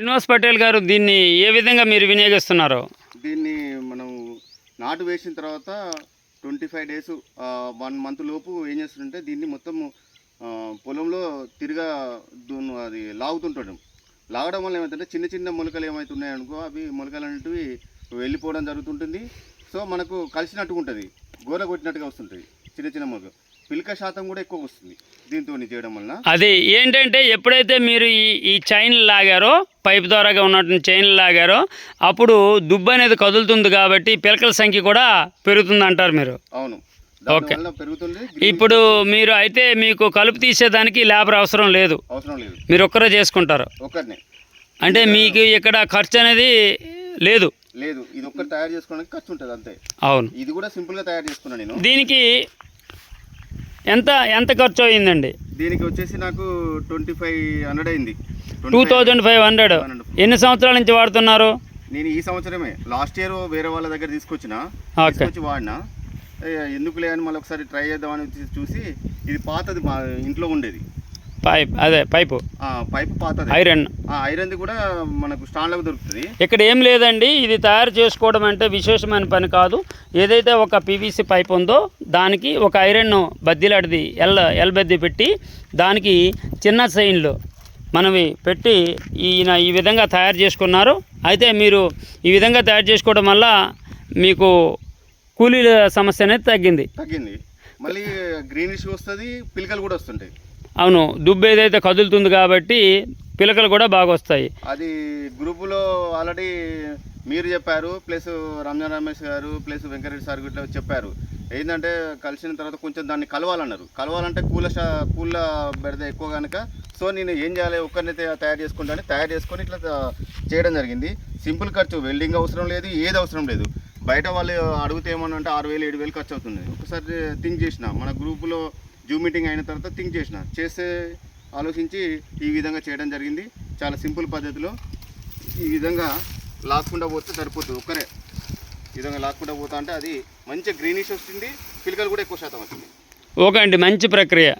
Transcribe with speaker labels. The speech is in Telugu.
Speaker 1: శ్రీనివాస్ పటేల్ గారు దీన్ని ఏ విధంగా మీరు వినియోగిస్తున్నారు?
Speaker 2: దీన్ని మనం నాటు వేసిన తర్వాత twenty five days one month లోపు ఏం చేస్తుంటే దీన్ని మొత్తం పొలంలో తిరిగా దున్ను అది లాగుతుంటాడు. లాగడం వల్ల ఏమవుతుందంటే చిన్న చిన్న మొలకలు ఏమవుతున్నాయి అనుకో అవి మొలకలు అనేటివి వెళ్ళిపోవడం జరుగుతుంటుంది. సో మనకు కలిసినట్టుగా ఉంటుంది. గోర కొట్టినట్టుగా వస్తుంటుంది చిన్న చిన్న మొలకలు. పిలక శాతం కూడా ఎక్కువ వస్తుంది దీంతో చేయడం వలన.
Speaker 1: అది ఏంటంటే ఎప్పుడైతే మీరు ఈ ఈ చైన్ లాగారో పైప్ ద్వారాగా ఉన్నటువంటి చైన్ లాగారో. అప్పుడు దుబ్బు అనేది కదులుతుంది కాబట్టి పిలకల సంఖ్య కూడా పెరుగుతుంది అంటారు మీరు.
Speaker 2: అవును.
Speaker 1: ఓకే. ఇప్పుడు మీరు అయితే మీకు కలుపు తీసేదానికి లేబర్ అవసరం లేదు.
Speaker 2: అవసరం లేదు.
Speaker 1: మీరు ఒక్కరే చేసుకుంటారు. అంటే మీకు ఇక్కడ ఖర్చు అనేది లేదు.
Speaker 2: లేదు. ఇది ఒక్కటి తయారు చేసుకోవడానికి ఖర్చు ఉంటుంది అంతే.
Speaker 1: అవును.
Speaker 2: ఇది కూడా సింపుల్గా తయారు చేసుకున్నాను నేను.
Speaker 1: దీనికి ఎంత ఎంత ఖర్చు అయిందండి?
Speaker 2: దీనికి వచ్చేసి నాకు ట్వంటీ ఫైవ్ హండ్రెడ్ అయింది.
Speaker 1: Two thousand five hundred. ఎన్ని సంవత్సరాల నుంచి వాడుతున్నారు?
Speaker 2: నేను ఈ సంవత్సరమే. లాస్ట్ ఇయర్ వేరే వాళ్ళ దగ్గర తీసుకొచ్చిన. తీసుకొచ్చి వాడినా. ఏ, ఎందుకులే అని మళ్ళీ ఒకసారి ట్రై చేద్దామని చూసి ఇది పాతది మా ఇంట్లో ఉండేది.
Speaker 1: పైప్ అదే పైపు.
Speaker 2: పైప్ పాతది.
Speaker 1: ఐరన్.
Speaker 2: ఆ ఐరన్ది కూడా మనకు స్టాండ్లకు దొరుకుతుంది.
Speaker 1: ఇక్కడ ఏం లేదండి ఇది తయారు చేసుకోవడం అంటే విశేషమైన పని కాదు. ఏదైతే ఒక పీవీసీ పైప్ ఉందో దానికి ఒక ఐరన్ బద్దీలాడిది ఎల్ ఎల్ బద్దీ పెట్టి దానికి చిన్న చైన్లు మనవి పెట్టి ఈయన ఈ విధంగా తయారు చేసుకున్నారు. అయితే మీరు ఈ విధంగా తయారు చేసుకోవడం వల్ల మీకు కూలీల సమస్య అనేది తగ్గింది.
Speaker 2: తగ్గింది. మళ్ళీ గ్రీనిష్ వస్తుంది పిలకలు కూడా వస్తుంటాయి.
Speaker 1: అవును దుబ్బు ఏదైతే కదులుతుంది కాబట్టి పిలకలు కూడా బాగా వస్తాయి.
Speaker 2: అది గ్రూపులో ఆల్రెడీ మీరు చెప్పారు ప్లస్ రంజాన్ రమేష్ గారు ప్లస్ వెంకటరెడ్డి సార్ ఇట్లా చెప్పారు. ఏంటంటే కలిసిన తర్వాత కొంచెం దాన్ని కలవాలన్నారు. కలవాలంటే కూల కూల బెడద ఎక్కువ కనుక సో నేను ఏం చేయాలి ఒక్కరినైతే తయారు చేసుకుంటాను తయారు చేసుకొని ఇట్లా చేయడం జరిగింది. సింపుల్ ఖర్చు వెల్డింగ్ అవసరం లేదు ఏది అవసరం లేదు. బయట వాళ్ళు అడిగితే ఏమన్నా అంటే ఆరు వేలు ఏడు వేలు ఖర్చు అవుతుంది. ఒకసారి థింక్ చేసిన మన గ్రూపులో జూమ్ మీటింగ్ అయిన తర్వాత థింక్ చేసిన. చేస్తే ఆలోచించి ఈ విధంగా చేయడం జరిగింది. చాలా సింపుల్ పద్ధతిలో ఈ విధంగా లాక్కుండా పోతే సరిపోతుంది ఒక్కరే. ఈ విధంగా లాక్కుండా పోతా అంటే అది మంచి గ్రీనిష్ వస్తుంది పిలకలు కూడా ఎక్కువ శాతం వచ్చింది
Speaker 1: ఓకే అండి మంచి ప్రక్రియ.